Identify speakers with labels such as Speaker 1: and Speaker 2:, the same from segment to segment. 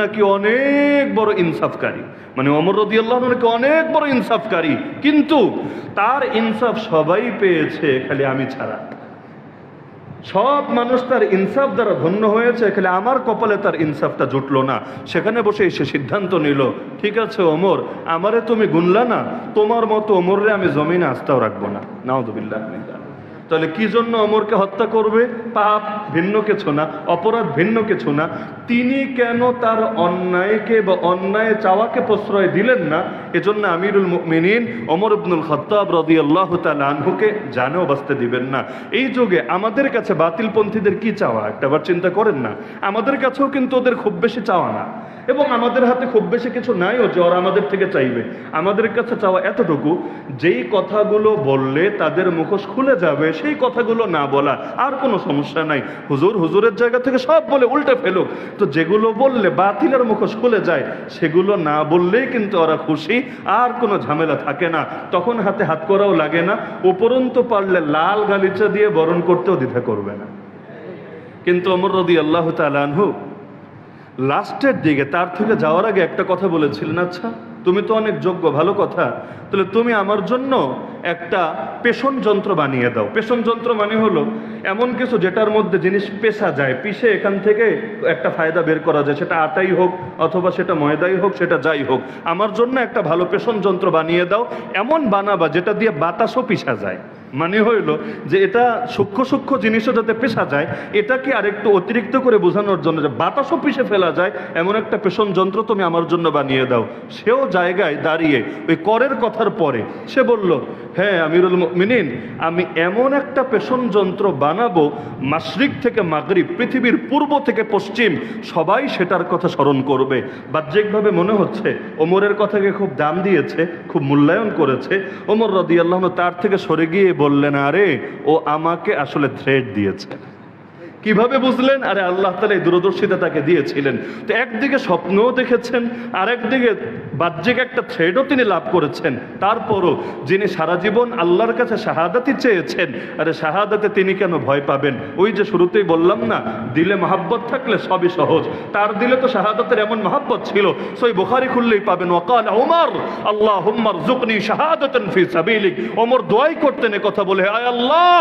Speaker 1: নাকি অনেক বড় ইনসাফকারী? মানে অমর রদি আল্লাহ নাকি অনেক বড় ইনসাফকারী? কিন্তু তার ইনসাফ সবাই পেয়েছে খালি আমি ছাড়া। সব মানুষ তার ইনসাফ দ্বারা ধন্য হয়েছে, খালি আমার কপালে তার ইনসাফটা জুটলো না। সেখানে বসে সে সিদ্ধান্ত নিল, ঠিক আছে ওমর, আমারে তুমি গুনলা না, তোমার মতো ওমররে আমি জমিনে আস্তাও রাখব না। নাউদুবিল্লাহ তাহলে কি জন্য অমরকে হত্যা করবে? পাপ ভিন্ন কিছু না, অপরাধ ভিন্ন কিছু না। তিনি কেন তার অন্যায়কে বা অন্যায় চাওয়াকে প্রশ্রয় দিলেন না? এজন্য আমিরুল মিনীন অমর ইবনুল খত্তাব রদি আল্লাহ আনহুকে জানেও বাঁচতে দিবেন না। এই যুগে আমাদের কাছে বাতিলপন্থীদের কি চাওয়া? একটা একটাবার চিন্তা করেন না। আমাদের কাছেও কিন্তু ওদের খুব বেশি চাওয়া না। এবং আমাদের হাতে খুব বেশি কিছু নাইও যে ওরা আমাদের থেকে চাইবে। আমাদের কাছে চাওয়া এতটুকু, যেই কথাগুলো বললে তাদের মুখোশ খুলে যাবে, সেই কথাগুলো না বলা আর কোনো সমস্যা নাই। হুজুর হুজুরের জায়গা থেকে সব বলে উল্টে ফেলুক। তো যেগুলো বললে বাতিলের মুখোশ খুলে যায়, সেগুলো না বললেই কিন্তু ওরা খুশি, আর কোনো ঝামেলা থাকে না। তখন হাতে হাত করাও লাগে না। উপরন্তু পারলে লাল গালিচা দিয়ে বরণ করতেও দ্বিধা করবে না। কিন্তু অমর রদি আল্লাহ তালানহু লাস্টের দিকে, তার থেকে যাওয়ার আগে একটা কথা বলেছিলেন আচ্ছা তুমি তো অনেক যোগ্য, ভালো কথা, তাহলে তুমি আমার জন্য একটা পেষণ যন্ত্র বানিয়ে দাও। পেষণ যন্ত্র মানে হলো এমন কিছু যেটার মধ্যে জিনিস পেশা যায়, পিষে এখান থেকে একটা ফায়দা বের করা যায়, সেটা আটাই হোক, অথবা সেটা ময়দাই হোক, সেটা যাই হোক। আমার জন্য একটা ভালো পেষণ যন্ত্র বানিয়ে দাও, এমন বানাবা যেটা দিয়ে বাতাসও পিষা যায়। মানে হইল যে এটা সূক্ষ্ম সূক্ষ্ম জিনিসও যাতে পেশা যায়, এটাকে আরেকটু অতিরিক্ত করে বোঝানোর জন্য যে বাতাসও পিষে ফেলা যায়, এমন একটা পেষণ যন্ত্র তুমি আমার জন্য বানিয়ে দাও। সেও জায়গায় দাঁড়িয়ে ওই করের কথার পরে সে বলল হ্যাঁ আমিরুল মিনিন আমি এমন একটা পেষণ যন্ত্র বানাবো, মাশরিক থেকে মাগরিব, পৃথিবীর পূর্ব থেকে পশ্চিম, সবাই সেটার কথা স্মরণ করবে। বাহ্যিকভাবে মনে হচ্ছে, ওমরের কথাকে খুব দাম দিয়েছে, খুব মূল্যায়ন করেছে। ওমর রদি আল্লাহ তার থেকে সরে গিয়ে বললেন আরে ও আমাকে আসলে থ্রেড দিয়েছে। কীভাবে বুঝলেন? আরে আল্লাহ তালা এই দূরদর্শিতা তাকে দিয়েছিলেন। তো একদিকে স্বপ্নও দেখেছেন আর একদিকে বাহ্যিক একটা থ্রেডও তিনি লাভ করেছেন। তারপরও যিনি সারা জীবন আল্লাহর কাছে শাহাদাতি চেয়েছেন, আরে শাহাদাতে তিনি কেন ভয় পাবেন? ওই যে শুরুতেই বললাম না, দিলে মহাব্বত থাকলে সবই সহজ। তার দিলে তো শাহাদাতের এমন মহাব্বত ছিল। সই বুখারি খুললেই পাবেন ওকাল ওমর আল্লাহ হুম্মার জুকনি শাহাদাতান ফি সাবিলিক। ওমর দোয়াই করতেন কথা বলে আয় আল্লাহ,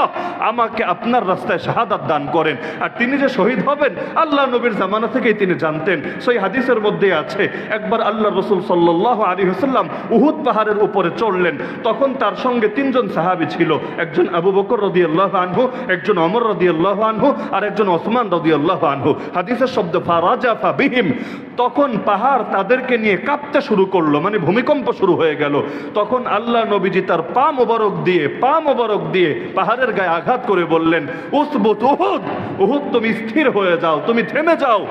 Speaker 1: আমাকে আপনার রাস্তায় শাহাদাত দান করেন। আর তিনি যে শহীদ হবেন, আল্লাহ নবীর জামানা থেকেই তিনি জানতেন। সেই হাদিসের মধ্যে আছে, একবার আল্লাহ রসুল সাল্লাহ আলী হাসাল্লাম উহুদ পাহাড়ের উপরে চড়লেন। তখন তার সঙ্গে তিনজন সাহাবি ছিল, একজন আবু বকর রদি আল্লাহ আনহু, একজন অমর রদি আল্লাহ আনহু, আর একজন ওসমান রদি আল্লাহ আনহু। হাদিসের শব্দ, ফারাজা ফা বিহিম তখন পাহাড় তাদেরকে নিয়ে কাঁপতে শুরু করল মানে ভূমিকম্প শুরু হয়ে গেল। তখন আল্লাহ নবীজি তার পা মোবারক দিয়ে, পা মোবারক দিয়ে পাহাড়ের গায়ে আঘাত করে বললেন, উসবুত উহুদ উহুদ তুমি স্থির হয়ে যাও, তুমি থেমে যাও।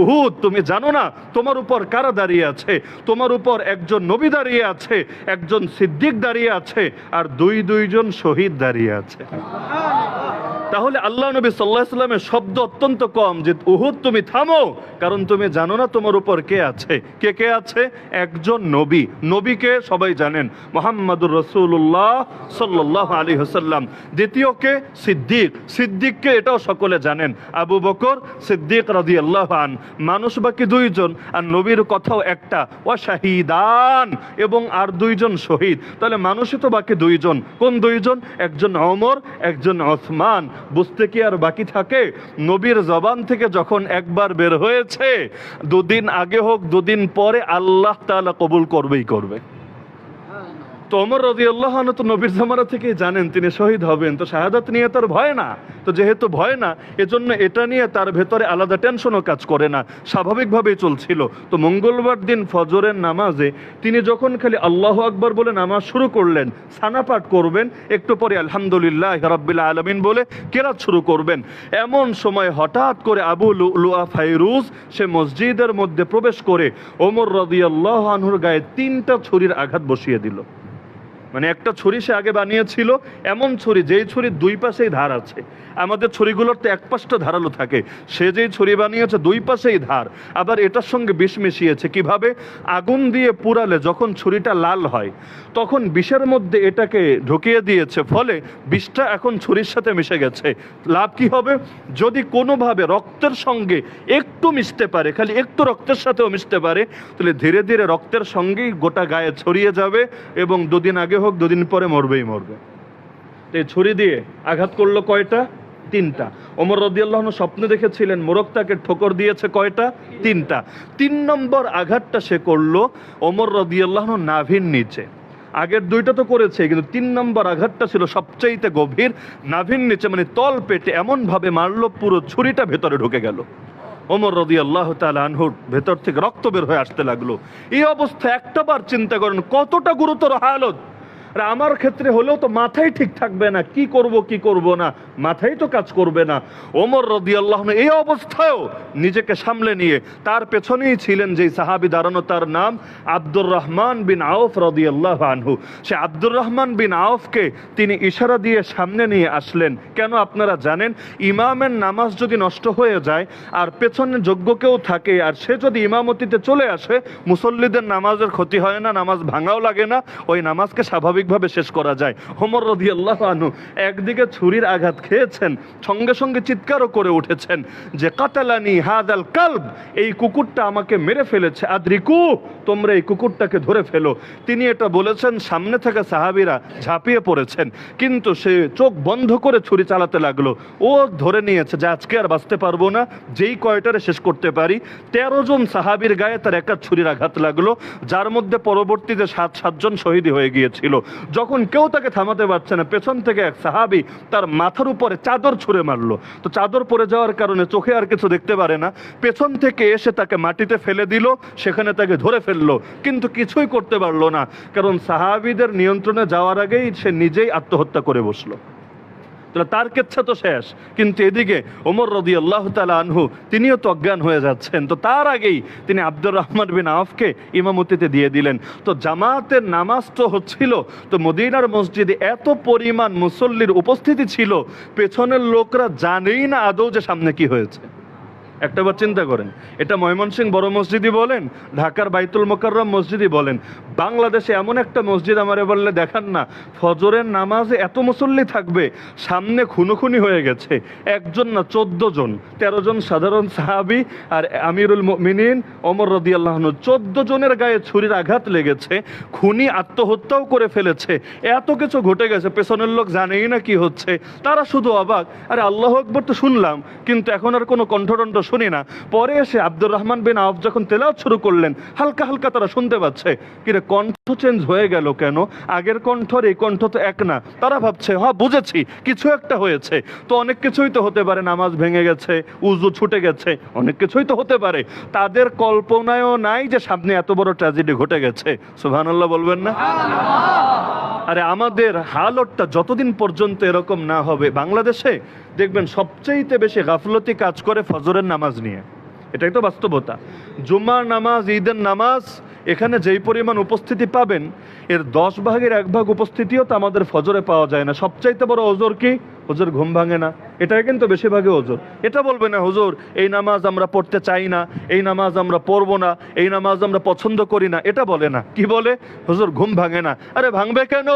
Speaker 1: উহুদ, তুমি জানো না, তোমার উপর কারা দাঁড়িয়ে আছে? তোমার উপর একজন নবী দাঁড়িয়ে আছে, একজন সিদ্দিক দাঁড়িয়ে আছে, আর দুই দুইজন শহীদ দাঁড়িয়ে আছে। তাহলে আল্লাহ নবী সাল্লাহ সাল্লামের শব্দ অত্যন্ত কম যে, উহুদ, তুমি থামো, কারণ তুমি জানো না তোমার উপর কে আছে। কে কে আছে? একজন নবী। নবীকে সবাই জানেন। মোহাম্মদুর রসুল্লাহ সাল্লাহ আলী হাসাল্লাম দ্বিতীয় কে? সিদ্দিক। সিদ্দিককে এটাও সকলে জানেন। আবু বকর সিদ্দিক রাজি আল্লাহ আন। মানুষ বাকি দুইজন, আর নবীর কথাও একটা। ও শাহিদান। এবং আর দুইজন শহীদ। তাহলে মানুষই তো বাকি দুইজন। কোন দুইজন? একজন অমর একজন ওসমান। বুঝতে কি আর বাকি থাকে? নবীর জবান থেকে যখন একবার বের হয়েছে, দুদিন আগে হোক, দুদিন পরে আল্লাহ তালা কবুল করবেই করবে। তো অমর রদি আল্লাহ তো নবীর জামানা থেকে জানেন, তিনি শহীদ হবেন। তো শাহাদাত নিয়ে তার ভয় না। তো যেহেতু ভয় না, এজন্য এটা নিয়ে তার ভেতরে আলাদা টেনশনও কাজ করে না। স্বাভাবিকভাবেই চলছিল। তো মঙ্গলবার দিন ফজরের নামাজে তিনি যখন খালি আল্লাহ আকবর বলে নামাজ শুরু করলেন, সানা পাঠ করবেন, একটু পরে আলহামদুলিল্লাহ রাব্বিল আলমিন বলে কেরাত শুরু করবেন। এমন সময় হঠাৎ করে আবু লুয়া ফাইরুজ, সে মসজিদের মধ্যে প্রবেশ করে ওমর রদিয়াল্লাহ আনহুর গায়ে তিনটা ছুরির আঘাত বসিয়ে দিল। মানে একটা ছুরি সে আগে বানিয়েছিল, এমন ছুরি, যেই ছুরির দুই পাশেই ধার আছে। আমাদের ছুরিগুলোর তো এক পাশটা ধারালো থাকে। সে যেই ছুরি বানিয়েছে, দুই পাশেই ধার। আবার এটার সঙ্গে বিষ মিশিয়েছে। কীভাবে? আগুন দিয়ে পুরালে যখন ছুরিটা লাল হয়, তখন বিষের মধ্যে এটাকে ঢুকিয়ে দিয়েছে, ফলে বিষটা এখন ছুরির সাথে মিশে গেছে। লাভ কি হবে? যদি কোনোভাবে রক্তের সঙ্গে একটু মিশতে পারে, খালি একটু রক্তের সাথেও মিশতে পারে, তাহলে ধীরে ধীরে রক্তের সঙ্গেই গোটা গায়ে ছড়িয়ে যাবে এবং দুদিন আগে হোক, দুদিন পরে মরবেই মরবে। তো এই ছুরি দিয়ে আঘাত করল কয়টা? তিনটা। ওমর রদিয়াল্লাহন স্বপ্নে দেখেছিলেন মোরক তাকে ঠোকর দিয়েছে কয়টা? তিনটা। তিন নম্বর আঘাতটা সে করল ওমর রদিয়াল্লাহন নাভির নিচে। আগের দুইটা তো করেছে, কিন্তু তিন নম্বর আঘাতটা ছিল সবচাইতে গভীর নাভির নিচে মানে তল পেটে এমনভাবে মারলো, পুরো ছুরিটা ভেতরে ঢুকে গেল। ওমর রদি আল্লাহ আনহুর ভেতর থেকে রক্ত বের হয়ে আসতে লাগল। এই অবস্থা একটা বার চিন্তা করেন, কতটা গুরুতর হালত? আর আমার ক্ষেত্রে হলেও তো মাথাই ঠিক থাকবে না। কি করব কি করব না? মাথায় তো কাজ করবে না। ওমর রদি আল্লাহ এই অবস্থায়ও নিজেকে সামলে নিয়ে তার পেছনেই ছিলেন যেই সাহাবি দাঁড়ানো, তার নাম আব্দুর রহমান বিন আউফ রদি আল্লাহ আনহু। সে আব্দুর রহমান বিন আউফকে তিনি ইশারা দিয়ে সামনে নিয়ে আসলেন। কেন আপনারা জানেন, ইমামের নামাজ যদি নষ্ট হয়ে যায় আর পেছনে যোগ্য কেউ থাকে আর সে যদি ইমামতিতে চলে আসে, মুসল্লিদের নামাজের ক্ষতি হয় না, নামাজ ভাঙাও লাগে না, ওই নামাজকে স্বাভাবিকভাবে শেষ করা যায়। হোমর রদি আল্লাহ আনহু একদিকে ছুরির আঘাত খেয়েছেন, সঙ্গে সঙ্গে চিৎকারও করে উঠেছেন যে, কাতালানি হাদাল কালব, এই কুকুরটা আমাকে মেরে ফেলেছে। আদ্রিকু, তোমরা এই কুকুরটাকে ধরে ফেলো। তিনি এটা বলেছেন, সামনে থেকে সাহাবিরা ঝাঁপিয়ে পড়েছেন, কিন্তু সে চোখ বন্ধ করে ছুরি চালাতে লাগল। ও ধরে নিয়েছে যে, আজকে আর বাঁচতে পারব না, যেই কয়টারে শেষ করতে পারি। তেরো জন সাহাবির গায়ে তার একা ছুরির আঘাত লাগল, যার মধ্যে পরবর্তীতে সাত সাতজন শহীদ হয়ে গিয়েছিল। যখন কেউ তাকে থামাতে পারছে না, পেছন থেকে এক সাহাবি তার মাথার উপরে চাদর ছুঁড়ে মারলো। তো চাদর পরে যাওয়ার কারণে চোখে আর কিছু দেখতে পারে না। পেছন থেকে এসে তাকে মাটিতে ফেলে দিল, সেখানে তাকে ধরে ফেলল, কিন্তু কিছুই করতে পারল না। কারণ সাহাবিদের নিয়ন্ত্রণে যাওয়ার আগেই সে নিজেই আত্মহত্যা করে বসল। তাহলে তার কেচ্ছা তো শেষ। কিন্তু এদিকে ওমর রদি আল্লাহ তালা আনহু, তিনিও তো অজ্ঞান হয়ে যাচ্ছেন। তো তার আগেই তিনি আব্দুর রহমান বিন আফকে ইমামতিতে দিয়ে দিলেন। তো জামাতের নামাজ তো হচ্ছিল, তো মদিনার মসজিদে এত পরিমাণ মুসল্লির উপস্থিতি ছিল, পেছনের লোকরা জানেই না আদৌ যে সামনে কি হয়েছে। একটাবার চিন্তা করেন। এটা ময়মনসিং বড় মসজিদই বলেন, ঢাকার বাইতুল মোকাররম মসজিদই বলেন। বাংলাদেশে এমন একটা মসজিদ আমারে বললে দেখান না, ফজরের নামাজে এত মুসল্লি থাকবে, সামনে খুনোখুনি হয়ে গেছে। একজন না চোদ্দ জন, তেরো জন সাধারণ সাহাবি আর আমিরুল মিনিন অমর রদি আল্লাহন চোদ্দ জনের গায়ে ছুরির আঘাত লেগেছে, খুনি আত্মহত্যাও করে ফেলেছে। এত কিছু ঘটে গেছে, পেছনের লোক জানেই না কি হচ্ছে। তারা শুধু অবাক, আরে আল্লাহ আকবর তো শুনলাম, কিন্তু এখন আর কোনো কণ্ঠদণ্ড শুনি না। পরে এসে আব্দুর রহমান বিন আফ যখন তেলাওয়াত শুরু করলেন, হালকা হালকা তারা শুনতে পাচ্ছে। কিরে কণ্ঠ চেঞ্জ হয়ে গেল কেন? আগের কণ্ঠর এই কণ্ঠ তো এক না। তারা ভাবছে হ্যাঁ বুঝেছি, কিছু একটা হয়েছে। তো অনেক কিছুই তো হতে পারে, নামাজ ভেঙে গেছে, উজু ছুটে গেছে, অনেক কিছুই তো হতে পারে। তাদের কল্পনায়ও নাই যে সামনে এত বড় ট্র্যাজেডি ঘটে গেছে। সুবহানাল্লাহ বলবেন না? আরে আমাদের হালতটা যতদিন পর্যন্ত এরকম না হবে, বাংলাদেশে দেখবেন সবচাইতে বেশি গাফলতি কাজ করে ফজরের নামাজ নিয়ে। এটাই তো বাস্তবতা। জুম্মার নামাজ, ঈদের নামাজ, এখানে যেই পরিমাণ উপস্থিতি পাবেন, এর দশ ভাগের এক ভাগ উপস্থিতিও তো আমাদের ফজরে পাওয়া যায় না। সবচাইতে বড় ওজোর কি? হুজুর ঘুম ভাঙে না। এটাই কিন্তু বেশিরভাগই ওজোর। এটা বলবে না, হুজুর, এই নামাজ আমরা পড়তে চাই না, এই নামাজ আমরা পড়ব না, এই নামাজ আমরা পছন্দ করি না। এটা বলে না। কি বলে? হুজুর, ঘুম ভাঙে না। আরে, ভাঙবে কেন?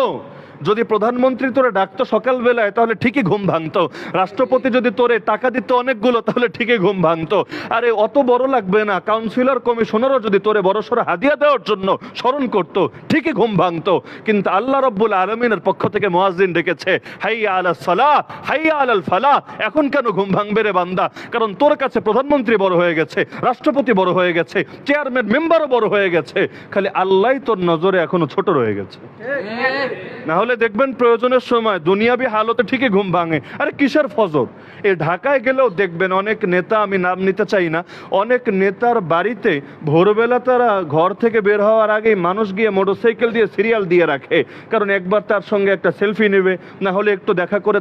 Speaker 1: যদি প্রধানমন্ত্রী তোরে ডাকতো সকালবেলায় তাহলে ঠিকই ঘুম ভাঙতো। রাষ্ট্রপতি যদি তোরে টাকা দিত অনেকগুলো তাহলে ঠিকই ঘুম ভাঙতো। আরে অত বড় লাগবে না। কাউন্সিলর কমিশনারও যদি তোরে বড় সড়ো হাদিয়া দেওয়ার জন্য স্মরণ করতো ঠিকই ঘুম ভাঙতো। কিন্তু আল্লাহ রব্বুল আলমিনের পক্ষ থেকে মোয়াজিন ডেকেছে হাইয়া আলা সালাহ হাইয়া আলাল ফালাহ। এখন কেন ঘুম ভাঙবে রে বান্দা? কারণ তোর কাছে প্রধানমন্ত্রী বড় হয়ে গেছে রাষ্ট্রপতি বড় হয়ে গেছে চেয়ারম্যান মেম্বারও বড় হয়ে গেছে। খালি আল্লাহ তোর নজরে এখনও ছোট রয়ে গেছে। না হলে দেখবেন প্রয়োজনের সময় দুনিয়াবি হালতে ঠিকই ঘুম ভাঙে। আরে কিসের ফজর? এ ঢাকায় গেলেও দেখবেন অনেক নেতা, আমি নাম নিতে চাই না, অনেক নেতার বাড়িতে ভোরবেলা তারা ঘর থেকে বের হওয়ার আগেই মানুষ গিয়ে মোটরসাইকেল দিয়ে সিরিয়াল দিয়ে রাখে। কারণ একবার তার সঙ্গে একটা সেলফি নেবে, না হলে একটু দেখা করে